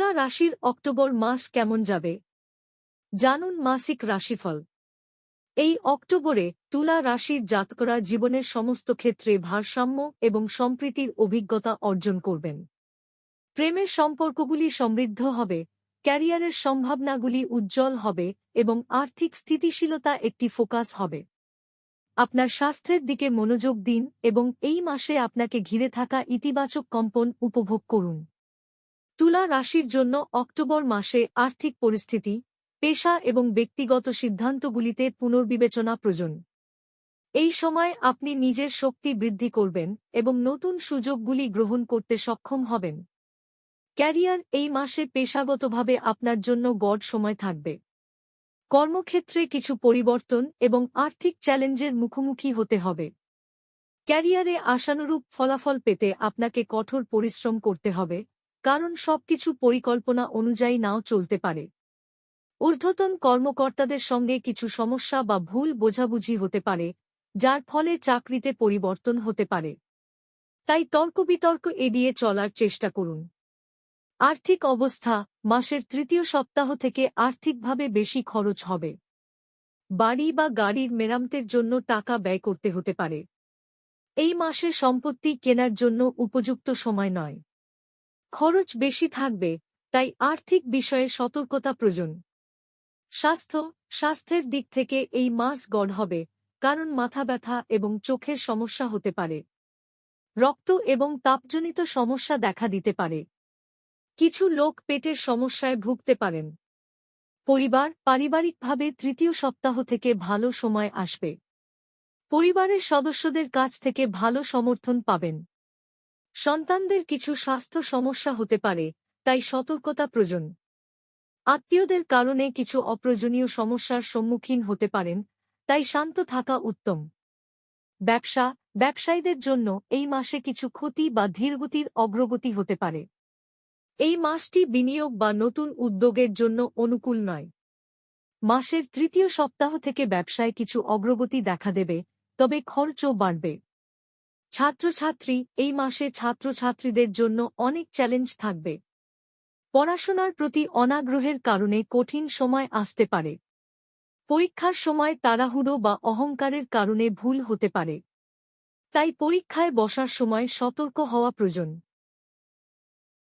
তুলা রাশির অক্টোবর মাস কেমন যাবে? জানুন মাসিক রাশিফল। এই অক্টোবরে তুলা রাশির জাতকরা জীবনের সমস্ত ক্ষেত্রে ভারসাম্য এবং সম্প্রীতির অভিজ্ঞতা অর্জন করবেন। প্রেমের সম্পর্কগুলি সমৃদ্ধ হবে, ক্যারিয়ারের সম্ভাবনাগুলি উজ্জ্বল হবে এবং আর্থিক স্থিতিশীলতা একটি ফোকাস হবে। আপনার স্বাস্থ্যের দিকে মনোযোগ দিন এবং এই মাসে আপনাকে ঘিরে থাকা ইতিবাচক কম্পন উপভোগ করুন। তুলা রাশির জন্য অক্টোবর মাসে আর্থিক পরিস্থিতি, পেশা এবং ব্যক্তিগত সিদ্ধান্তগুলিতে পুনর্বিবেচনা প্রয়োজন। এই সময় আপনি নিজের শক্তি বৃদ্ধি করবেন এবং নতুন সুযোগগুলি গ্রহণ করতে সক্ষম হবেন। ক্যারিয়ার এই মাসে পেশাগতভাবে আপনার জন্য গড় সময় থাকবে। কর্মক্ষেত্রে কিছু পরিবর্তন এবং আর্থিক চ্যালেঞ্জের মুখোমুখি হতে হবে। ক্যারিয়ারে আশানুরূপ ফলাফল পেতে আপনাকে কঠোর পরিশ্রম করতে হবে কারণ সবকিছু পরিকল্পনা অনুযায়ী নাও চলতে পারে। ঊর্ধ্বতন কর্মকর্তাদের সঙ্গে কিছু সমস্যা বা ভুল বোঝাবুঝি হতে পারে, যার ফলে চাকরিতে পরিবর্তন হতে পারে। তাই তর্কবিতর্ক এড়িয়ে চলার চেষ্টা করুন। আর্থিক অবস্থা, মাসের তৃতীয় সপ্তাহ থেকে আর্থিকভাবে বেশি খরচ হবে। বাড়ি বা গাড়ির মেরামতের জন্য টাকা ব্যয় করতে হতে পারে। এই মাসে সম্পত্তি কেনার জন্য উপযুক্ত সময় নয়। খরচ বেশি থাকবে, তাই আর্থিক বিষয়ে সতর্কতা প্রয়োজন। স্বাস্থ্য, স্বাস্থ্যের দিক থেকে এই মাস গড় হবে, কারণ মাথা ব্যথা এবং চোখের সমস্যা হতে পারে। রক্ত এবং তাপজনিত সমস্যা দেখা দিতে পারে। কিছু লোক পেটের সমস্যায় ভুগতে পারেন। পরিবার পারিবারিকভাবে তৃতীয় সপ্তাহ থেকে ভালো সময় আসবে। পরিবারের সদস্যদের কাছ থেকে ভালো সমর্থন পাবেন। সন্তানদের কিছু স্বাস্থ্য সমস্যা হতে পারে, তাই সতর্কতা প্রয়োজন। আত্মীয়দের কারণে কিছু অপ্রয়োজনীয় সমস্যার সম্মুখীন হতে পারেন, তাই শান্ত থাকা উত্তম। ব্যবসা, ব্যবসায়ীদের জন্য এই মাসে কিছু ক্ষতি বা ধীরগতির অগ্রগতি হতে পারে। এই মাসটি বিনিয়োগ বা নতুন উদ্যোগের জন্য অনুকূল নয়। মাসের তৃতীয় সপ্তাহ থেকে ব্যবসায় কিছু অগ্রগতি দেখা দেবে, তবে খরচও বাড়বে। ছাত্রছাত্রী, এই মাসে ছাত্রছাত্রীদের জন্য অনেক চ্যালেঞ্জ থাকবে। পড়াশোনার প্রতি অনাগ্রহের কারণে কঠিন সময় আসতে পারে। পরীক্ষার সময় তাড়াহুড়ো বা অহংকারের কারণে ভুল হতে পারে। তাই পরীক্ষায় বসার সময় সতর্ক হওয়া প্রয়োজন।